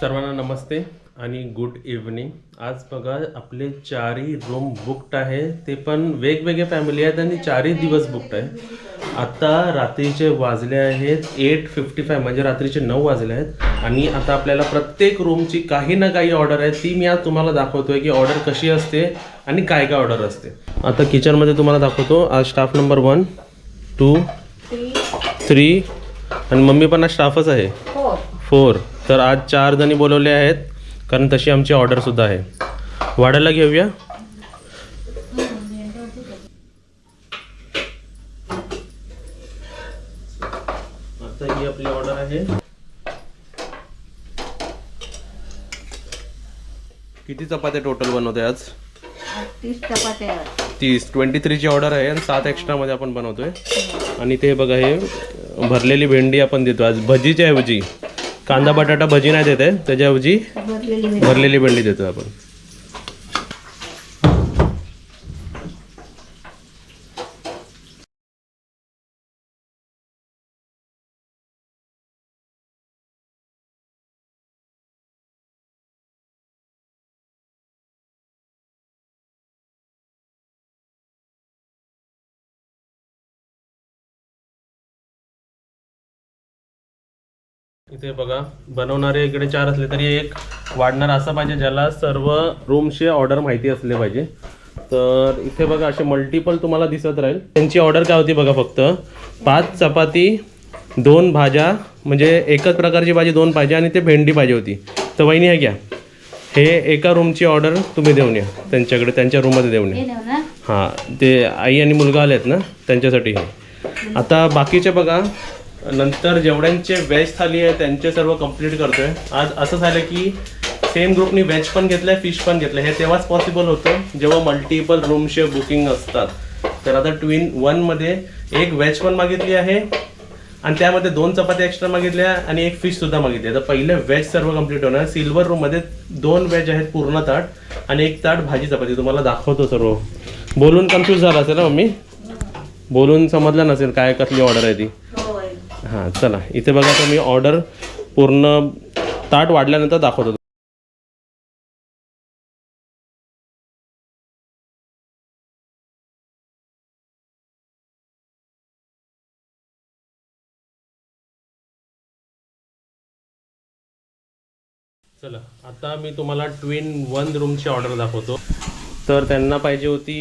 सर्वांना नमस्ते आणि good evening. आज बघा आपले चारही रूम बुकड आहे. ते पण वेगवेगळे फॅमिली आहेत आणि चारही दिवस बुकड आहे. आता रात्रीचे वाजले आहेत एट फिफ्टी फाय म्हणजे रात्रीचे नऊ वाजले आहेत. आणि आता आपल्याला प्रत्येक रूमची काही ना काही ऑर्डर आहे. ती मी आज तुम्हाला दाखवतोय की ऑर्डर कशी असते आणि काय काय ऑर्डर असते. आता किचनमध्ये तुम्हाला दाखवतो. आज staff number one two three आणि मम्मी पण आज स्टाफच आहे. फोर तर आज चार जणी बोलवले आहेत कारण तशी आमची ऑर्डर सुद्धा आहे. वाढायला घेऊया. आता ही आपली ऑर्डर आहे. किती चपात्या टोटल बनवते आज? तीस चपात्या तीस. ट्वेंटी थ्रीची ऑर्डर आहे आणि सात एक्स्ट्रामध्ये आपण बनवतोय. आणि ते बघा हे भरलेली भेंडी आपण देतो आज भजीच्या ऐवजी. कांदा बटाटा भजी नाही देत आहे त्याच्याऐवजी भरलेली भरलेली भेंडी देतो आपण. इथे बघा बनवणारे इकडे चार असले तरी एक वाढणार असं पाहिजे ज्याला सर्व रूमचे ऑर्डर माहिती असले पाहिजे. तर इथे बघा असे मल्टिपल तुम्हाला दिसत राहील. त्यांची ऑर्डर काय होती बघा फक्त. पाच चपाती दोन भाज्या म्हणजे एकच प्रकारची भाजी दोन पाहिजे आणि ते भेंडी पाहिजे होती. तर वहिनी आहे घ्या. हे एका रूमची ऑर्डर तुम्ही देऊन या. त्यांच्याकडे त्यांच्या रूममध्ये देऊन या. हे ते आई आणि मुलगा आलेत ना त्यांच्यासाठी. हे आता बाकीचे बघा नंतर जेवढ्यांचे व्हेज थाली आहे त्यांचे सर्व कंप्लीट करतोय. आज असं झालं की सेम ग्रुपनी व्हेज पण घेतलंय फिश पण घेतलंय. हे तेव्हाच पॉसिबल होतं जेव्हा मल्टिपल रूमचे बुकिंग असतात. तर आता ट्विन वनमध्ये एक व्हेज पण मागितली आहे आणि त्यामध्ये दोन चपात्या एक्स्ट्रा मागितल्या आणि एक फिश सुद्धा मागितली. तर पहिले व्हेज सर्व कंप्लीट होणार. सिल्वर रूममध्ये दोन व्हेज आहेत पूर्ण ताट आणि एक ताट भाजी चपाती. तुम्हाला दाखवतो सर्व. बोलून कन्फ्यूज झाला असेल ना मम्मी? बोलून समजलं नसेल काय कसली ऑर्डर आहे ती. हां चला. इथे बघा तुम्ही ऑर्डर पूर्ण ताट वाढल्यानंतर दाखवतो. चला आता मी तुम्हाला ट्विन वन रूमची ऑर्डर दाखवतो. तर त्यांना पाहिजे होती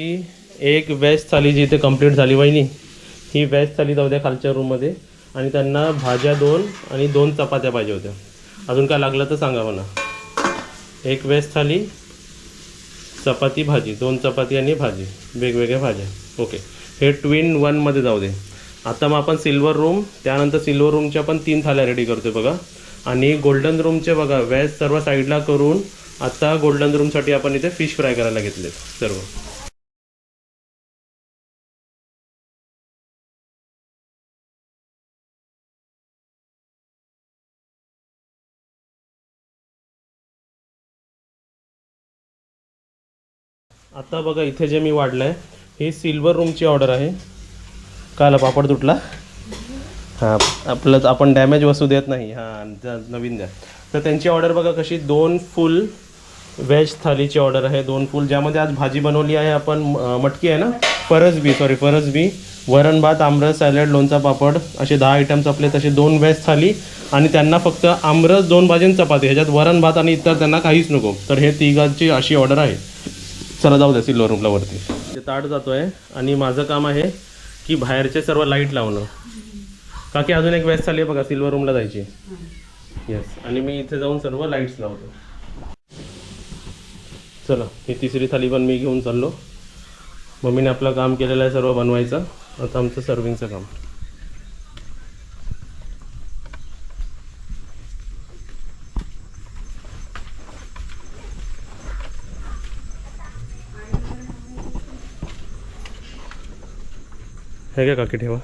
एक वेज थाली जी इथे कंप्लीट झाली वहिनी. ही वेज थाली जाऊ द्या खालच्या रूममध्ये आणि त्यांना भाज्या दोन आणि दोन चपात्या पाहिजे होत्या. अजून काय लागलं तर सांगा मला. एक वेज थाली चपाती भाजी. दोन चपाती आणि भाजी. वेगवेगळ्या भाज्या. ओके हे ट्विन वनमध्ये जाऊ दे. आता मग आपण सिल्वर रूम त्यानंतर सिल्वर रूमच्या पण तीन थाल्या रेडी करतो बघा. आणि गोल्डन रूमचे बघा वेज सर्व साईडला करून आता गोल्डन रूमसाठी आपण इथे फिश फ्राय करायला घेतलेत सर्व. आता बघा इथे जे मी वाढलं आहे ही सिल्वर रूमची ऑर्डर आहे. काला पापड तुटला. हां आपलं आपण डॅमेज वस्तू देत नाही. हां नवीन द्या. तर त्यांची ऑर्डर बघा कशी दोन फुल व्हेज थालीची ऑर्डर आहे. दोन फुल ज्यामध्ये आज भाजी बनवली आहे आपण मटकी आहे ना? फरसबी सॉरी फरसबी वरण भात आमरस सॅलड लोणचा पापड असे दहा आयटम्स आपले तसे दोन व्हेज थाली आणि त्यांना फक्त आमरस दोन भाजी चपाती. ह्याच्यात वरण भात आणि इतर त्यांना काहीच नको. तर हे तिघांची अशी ऑर्डर आहे. चला जाऊ द्या सिल्वर रूमला वरती. ते ताट आहे आणि माझं काम आहे की बाहेरचे सर्व लाइट लावणं. काकी अजून एक वेळेस चालली आहे बघा सिल्वर रूमला जायची. येस आणि मी इथे जाऊन सर्व लाईट्स लावतो. चला ही तिसरी थाली पण मी घेऊन चाललो. मम्मीने आपलं काम केलेलं आहे सर्व बनवायचं. आता आमचं सर्विंगचं काम. हे काय काकी ठेवा.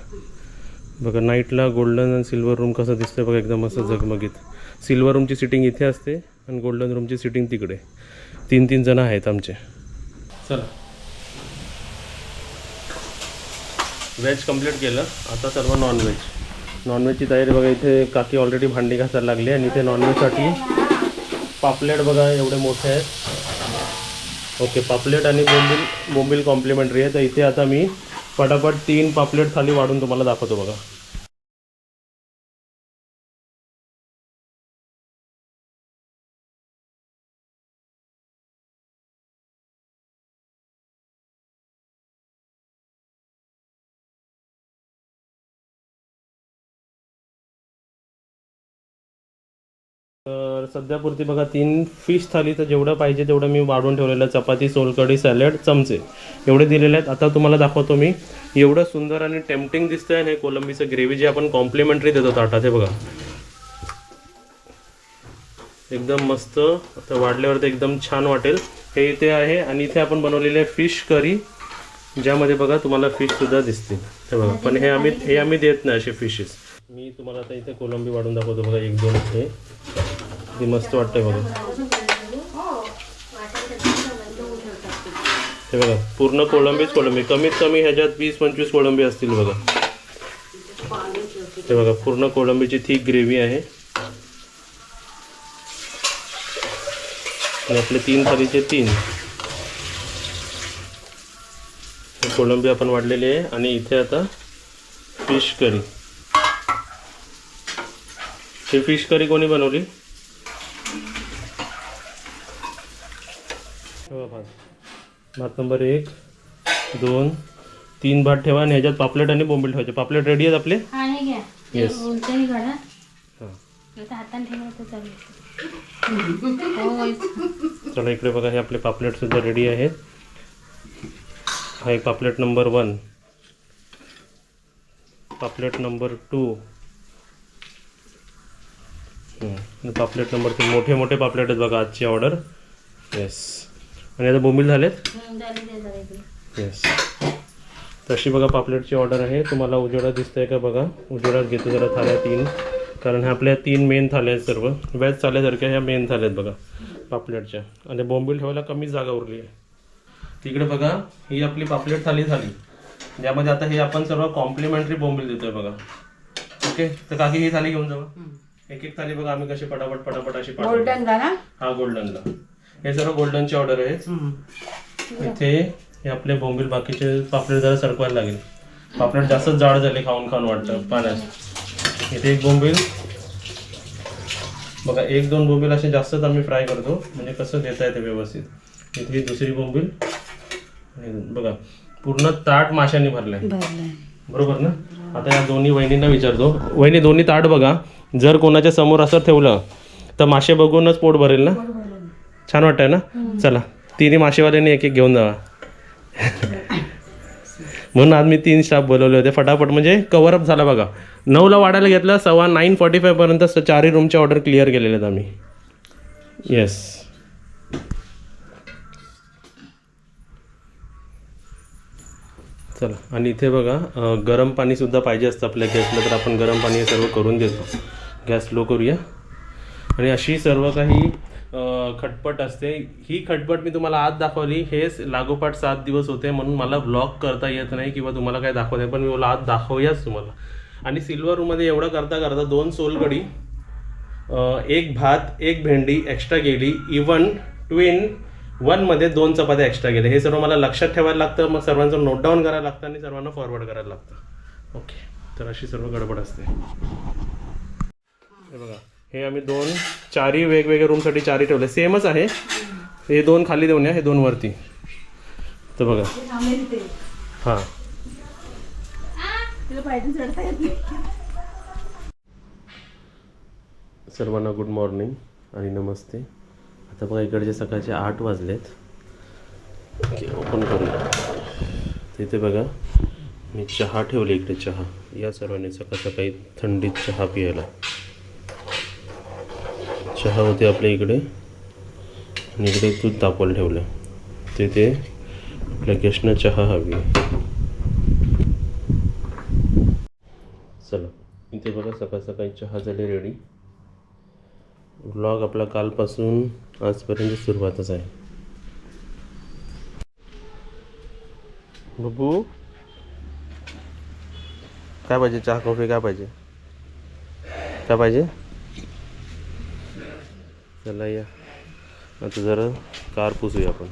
बघा नाईटला गोल्डन आणि सिल्वर रूम कसं दिसतंय बघा एकदम असं झगमगीत सिल्वर रूमची सिटिंग इथे असते आणि गोल्डन रूमची सिटिंग तिकडे. तीन तीन जण आहेत आमचे. चला. व्हेज कंप्लीट केलं. आता सर्व नॉनव्हेज नॉनव्हेजची तयारी बघा इथे काकी ऑलरेडी भांडी घासायला लागली आणि इथे नॉनव्हेजसाठी पापलेट बघा एवढे मोठे आहेत. ओके पापलेट आणि बोंबील बोंबील कॉम्प्लिमेंटरी आहे. तर इथे आता मी पटापट तीन पापलेट थाली वाढून तुम्हाला दाखवतो बघा. तर सध्यापुरती बघा तीन फिश थाली तर जेवढं पाहिजे तेवढं मी वाढवून ठेवलेलं आहे. चपाती सोलकढी सॅलड चमचे. एवढे दिलेले आहेत. आता तुम्हाला दाखवतो मी. एवढं सुंदर आणि टेम्पटिंग दिसतंय आणि हे कोलंबीचं ग्रेव्ही जे आपण कॉम्प्लिमेंटरी देतो ताटात हे बघा. एकदम मस्त. आता वाढल्यावर ते एकदम छान वाटेल. हे इथे आहे आणि इथे आपण बनवलेले आहे फिश करी ज्यामध्ये बघा तुम्हाला फिश सुद्धा दिसतील. हे बघा पण हे आम्ही हे आम्ही देत नाही असे फिशेस मी तुम्हाला आता इथे कोलंबी वाढून दाखवतो बघा एक दोन इथे किती मस्त वाटतंय बघा. हे बघा पूर्ण कोळंबीच कोळंबी. कमीत कमी ह्याच्यात वीस पंचवीस कोळंबी असतील बघा. हे बघा पूर्ण कोळंबीची थीक ग्रेव्ही आहे. आणि आपले तीन थालीचे तीन. कोळंबी आपण वाढलेली आहे. आणि इथे आता फिश करी. ही फिश करी कोणी बनवली? ठेवा भात. भात नंबर एक दोन तीन भात ठेवा आणि ह्याच्यात पापलेट आणि बोंबील ठेवायचे. पापलेट रेडी आहेत आपले? होय चला इकडे बघा हे आपले पापलेट सुद्धा रेडी आहेत. हा एक पापलेट नंबर वन. पापलेट नंबर टू. पापलेट नंबर तीन. मोठे मोठे पापलेट आहेत बघा आजची ऑर्डर येस आणि आता बोंबील झालेत. येस तशी बघा पापलेटची ऑर्डर आहे. तुम्हाला उजेडात दिसतंय का बघा? उजेडात घेतो जरा थाल्या तीन. कारण ह्या आपल्या तीन मेन थाल्या आहेत सर्व. व्याज थाल्यासारख्या ह्या मेन थाल्या आहेत बघा पापलेटच्या. आणि बोंबील ठेवायला कमीच जागा उरली आहे. तिकडे बघा ही आपली पापलेट थाली झाली. ज्यामध्ये आता हे आपण सर्व कॉम्प्लिमेंटरी बोंबील देतोय बघा. ओके तर काकी ही थाली घेऊन जाऊ. एक एक थाली बघा आम्ही कशी पटापट पटापट अशी पाठवतो. गोल्डन का ना? हा गोल्डनला हे सर्व गोल्डनची ऑर्डर आहे इथे हे आपले बोंबील बाकीचे पापलेट जरा सरकवायला लागेल. पापलेट जास्त जाड झाले खाऊन खाऊन वाटतं पाण्यात. इथे एक बोंबील. बघा एक दोन बोंबील असे जास्तच आम्ही फ्राय करतो. म्हणजे कसं देता येते व्यवस्थित. इथे दुसरी बोंबील. बघा पूर्ण ताट माशांनी भरलंय. बरोबर ना? आता या दोन्ही वहिनींना विचारतो. वहिनी दोन्ही ताट बघा. जर कोणाच्या समोर असं ठेवलं तर मासे बघूनच पोट भरेल ना? छान वाटतंय ना? चला तिन्ही मासेवाल्यांनी एक एक घेऊन जावा. म्हणून आज मी तीन स्टाफ बोलवले होते. फटाफट म्हणजे कवरअप झाला बघा. नऊला वाढायला घेतलं सव्वा नाईन फॉर्टी फायपर्यंत स- चारही रूमचे ऑर्डर क्लिअर केलेले आहेत आम्ही. येस चला आणि इथे बघा गरम पाणीसुद्धा पाहिजे असतं आपल्या गॅसला तर आपण गरम पाणी हे सर्व करून देतो. गॅस लो करूया. आणि अशी सर्व काही खटपट असते. ही खटपट मी तुम्हाला आज दाखवली. हेच लागोपाठ सात दिवस होते म्हणून मला ब्लॉग करता येत नाही किंवा तुम्हाला काय दाखवत पण मी बोला आज दाखवूयाच तुम्हाला. आणि सिल्वर रूममध्ये एवढं करता करता दोन सोलकडी एक भात एक भेंडी एक्स्ट्रा गेली इवन ट्विन वनमध्ये दोन चपात्या एक्स्ट्रा गेले हे सर्व मला लक्षात ठेवायला लागतं. मग सर्वांचं नोट डाऊन करायला लागतं आणि सर्वांना फॉरवर्ड करायला लागतं. ओके तर अशी सर्व गडबड असते. हे बघा. हे आम्ही दोन चारही वेगवेगळ्या रूमसाठी चारही ठेवले. सेमच आहे. हे दोन खाली देऊन या हे दोन वरती. तर बघा. हां सर्वांना गुड मॉर्निंग आणि नमस्ते. आता बघा इकडचे सकाळचे आठ वाजलेत. ओपन करूया. तिथे बघा मी चहा ठेवले इकडे चहा. या सर्वांनी सकाळ सकाळी थंडीत चहा पियायला चहा होते आपल्या इकडे. आणि इकडे दूध तापवायला ठेवलं तिथे आपल्या गेस्टनं चहा हवी. चला इथे बघा सकाळ सकाळी चहा झाली रेडी ब्लॉग आपला कालपासून आजपर्यंत सुरुवातच आहे. बबू काय पाहिजे? चहा कॉफी काय पाहिजे? काय पाहिजे? चला या. आता जरा कार पुसूया आपण.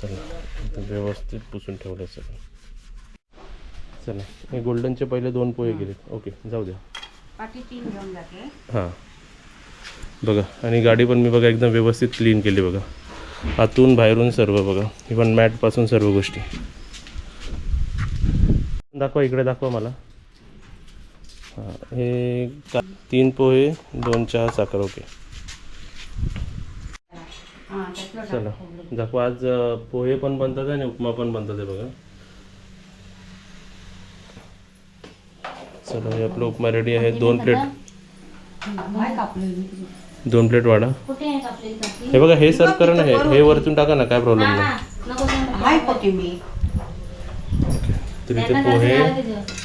चला आता व्यवस्थित पुसून ठेवलं सगळं. चला हे गोल्डनचे पहिले दोन पोहे गेलेत. ओके जाऊ द्या. हां. बघा आणि गाडी पण मी बघा एकदम व्यवस्थित क्लीन केली बघा. आतून बाहेरून सर्व बघा. इवन मॅटपासून सर्व गोष्टी. दाखवा इकडे दाखवा मला. हां हे तीन पोहे दोन चहा साखर ओके. चला. दाखवा आज पोहे पण बनतात आणि उपमा पण बनतात आहे बघा. चला हे आपलं उपमा रेडी आहे. दोन प्लेट दोन प्लेट वाढा. हे बघा हे सर्व करा ना हे हे वरतून टाका ना काय प्रॉब्लेम हा, नाही. नको नको. हाय पोटी मी. तर इथे पोहे?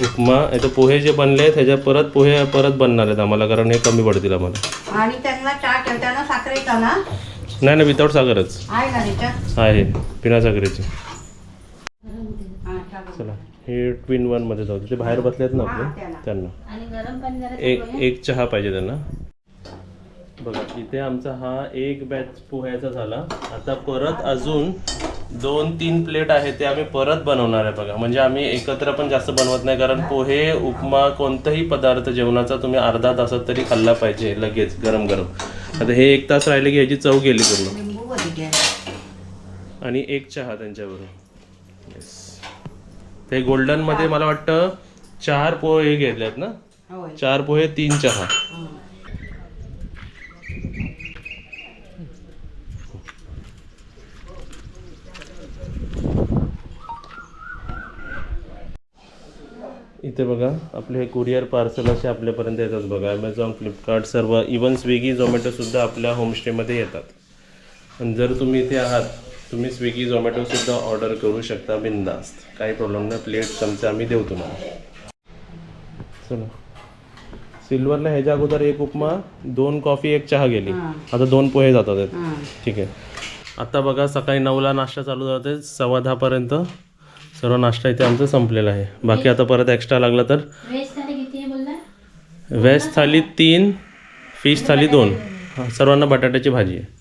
उपमा इथे पोहे जे बनले आहेत ह्याच्या परत पोहे परत बनणार आहेत आम्हाला कारण हे कमी पडतील आम्हाला. आणि त्यांना चहा ठेवताना साखरेचा ना? नाही ना विदाऊट सागरच. आहे ना त्याच्यात आहे बिना सागरेचे. हा चला हे ट्विन वनमध्ये जाऊ ते बाहेर बसलेत ना हा, आपले. त्यांना. आणि गरम पाणी जरा एक. एक चहा पाहिजे त्यांना. बघा इथे आमचा हा एक बॅच पोह्याचा झाला. आता परत अजून दोन तीन प्लेट आहे ते आम्ही परत बनवणार आहे बघा. म्हणजे आम्ही एकत्र पण जास्त बनवत नाही कारण पोहे उपमा कोणताही पदार्थ जेवणाचा तुम्ही अर्धा तासात तरी खाल्ला पाहिजे लगेच गरम गरम आता हे एक तास राहिले की ह्याची चव गेली पूर्ण. आणि एक चहा त्यांच्याबरोबर. येस ते गोल्डनमध्ये मला वाटतं चार पोहे घेतलेत ना? चार पोहे तीन चहा. इथे बघा आपले हे कुरिअर पार्सल असे आपल्यापर्यंत येतात बघा. ॲमेझॉन फ्लिपकार्ट सर्व इवन स्विगी झोमॅटोसुद्धा आपल्या होमस्टेमध्ये येतात. आणि जर तुम्ही इथे आहात तुम्ही स्विगी झोमॅटोसुद्धा ऑर्डर करू शकता बिंदास्त काही प्रॉब्लेम नाही प्लेट चमचे आम्ही देऊ तुम्हाला. चला. सिल्वरला ह्याच्या अगोदर एक उपमा दोन कॉफी एक चहा गेली. आता दोन पोहे जातात. हा. ठीक आहे. आता बघा सकाळी नऊला नाश्ता चालू होते सव्वा दहापर्यंत. सर्व नाश्ता इथे आमचा संपलेला आहे. बाकी आता परत एक्स्ट्रा लागला तर? व्हेज थाली तीन फिश थाली दोन. हा, सर्वांना बटाट्याची भाजी आहे.